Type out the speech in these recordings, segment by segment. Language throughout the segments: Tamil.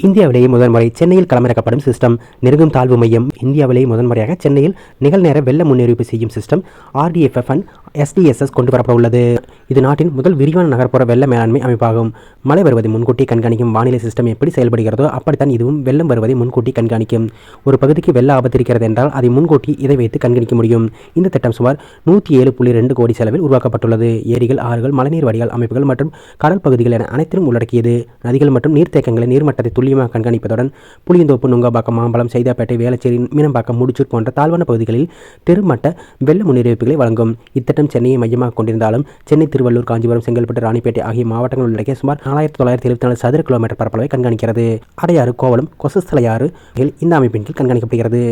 இந்தியாவிலேயே முதன்முறை சென்னையில் களமிறக்கப்படும் சிஸ்டம் நெருங்கும் தாழ்வு மையம் இந்தியாவிலேயே முதன்முறையாக சென்னையில் நிகழ்நேர வெள்ள முன்னறிவிப்பு செய்யும் சிஸ்டம் ஆர்டிஎஃப்எஃப் அண்ட் எஸ்டிஎஸ்எஸ் கொண்டு வரப்பட உள்ளது இது நாட்டின் முதல் விரிவான நகர்ப்புற வெள்ள மேலாண்மை அமைப்பாகும். மழை வருவதை முன்கூட்டி கண்காணிக்கும் வானிலை சிஸ்டம் எப்படி செயல்படுகிறதோ அப்படித்தான் இதுவும் வெள்ளம் வருவதை முன்கூட்டி கண்காணிக்கும். ஒரு பகுதிக்கு வெள்ள ஆபத்து இருக்கிறது என்றால் அதை முன்கூட்டி இதை வைத்து கண்காணிக்க முடியும். இந்த திட்டம் சுமார் நூற்றி ஏழு புள்ளி ரெண்டு கோடி செலவில் உருவாக்கப்பட்டுள்ளது. ஏரிகள் ஆறுகள் மழைநீர் வடிகால் அமைப்புகள் மற்றும் கடல் பகுதிகள் என அனைத்திலும் உள்ளடக்கியது. நதிகள் மற்றும் நீர்த்தேக்கங்களை நீர்மட்டத்தை துல்லியமாக கண்காணிப்பதுடன் புளியந்தோப்பு நுங்காபாக்கம் மாம்பலம் சைதாப்பேட்டை வேளச்சேரி மீனம்பாக்கம் முடிச்சூர் போன்ற தாழ்வான பகுதிகளில் தெருமட்ட வெள்ள முன்னறிவிப்புகளை வழங்கும். இத்திட்டம் சென்னையை மையமாக கொண்டிருந்தாலும் சென்னை திருவள்ளூர் காஞ்சிபுரம் செங்கல்பட்டு ராணிப்பேட்டை ஆகிய மாவட்டங்கள் உள்ளடக்கிய சுமார் நாலாயிரத்தி தொள்ளாயிரத்தி எழுபத்தி நாலு சதுர கிலோமீட்டர் பரப்பளவை கண்காணிக்கிறது. அடையாறு கோவலம் கொசஸ்தலையாறு இந்த அமைப்பின் கீழ் கண்காணிக்கப்படுகிறது.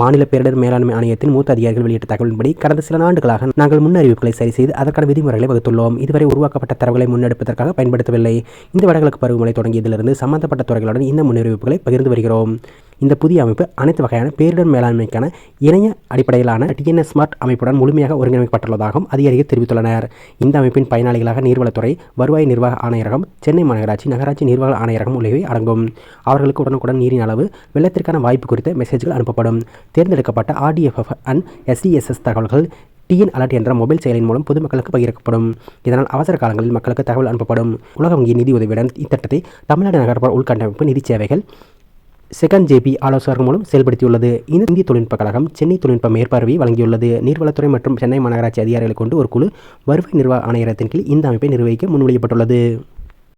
மாநில பேரிடர் மேலாண்மை ஆணையத்தின் மூத்த அதிகாரிகள் வெளியிட்ட தகவலின்படி கடந்த சில ஆண்டுகளாக நாங்கள் முன்னறிவிப்புகளை சரி செய்து அதற்கான விதிமுறைகளை வகுத்துள்ளோம். இதுவரை உருவாக்கப்பட்ட தரவுகளை முன்னெடுப்பதற்காக பயன்படுத்தவில்லை. இந்த வடகிழக்கு பருவமழை தொடங்கியதிலிருந்து சம்பந்தப்பட்ட துறைகளுடன் இந்த முன்னறிவிப்புகளை பகிர்ந்து வருகிறோம். இந்த புதிய அமைப்பு அனைத்து வகையான பேரிடர் மேலாண்மைக்கான இணைய அடிப்படையிலான டிஎன்எஸ் ஸ்மார்ட் அமைப்புடன் முழுமையாக ஒருங்கிணைக்கப்பட்டுள்ளதாகவும் அதிகாரிகள் தெரிவித்துள்ளனர். இந்த அமைப்பின் பயனாளிகளாக நீர்வளத்துறை வருவாய் நிர்வாக ஆணையரகம் சென்னை மாநகராட்சி நகராட்சி நிர்வாக ஆணையரகம் உள்ளவை அடங்கும். அவர்களுக்கு உடனுக்குடன் நீரின் அளவு வெள்ளத்திற்கான வாய்ப்பு குறித்த மெசேஜ்கள் அனுப்பப்படும். தேர்ந்தெடுக்கப்பட்ட ஆர்டிஎஃப்எஃப் அண்ட் எஸ்டிஎஸ்எஸ் தகவல்கள் டிஎன் அலர்ட் என்ற மொபைல் செயலின் மூலம் பொதுமக்களுக்கு பகிரப்படும் இதனால் அவசர காலங்களில் மக்களுக்கு தகவல் அனுப்பப்படும். உலக வங்கி நிதி உதவியுடன் இத்திட்டத்தை தமிழ்நாடு நகர்ப்புற உள்கட்டமைப்பு நிதி சேவைகள் செகண்ட் ஜேபி ஆலோசகர்கள் மூலம் செயல்படுத்தியுள்ளது. இந்த இந்திய தொழில்நுட்ப கழகம் சென்னை தொழில்நுட்ப மேற்பார்வையை வழங்கியுள்ளது. நீர்வளத்துறை மற்றும் சென்னை மாநகராட்சி அதிகாரிகளை கொண்டு ஒரு குழு வருவாய் நிர்வாக ஆணையரத்தின் கீழ் இந்த அமைப்பை நிர்வகிக்க முன்மொழியப்பட்டுள்ளது.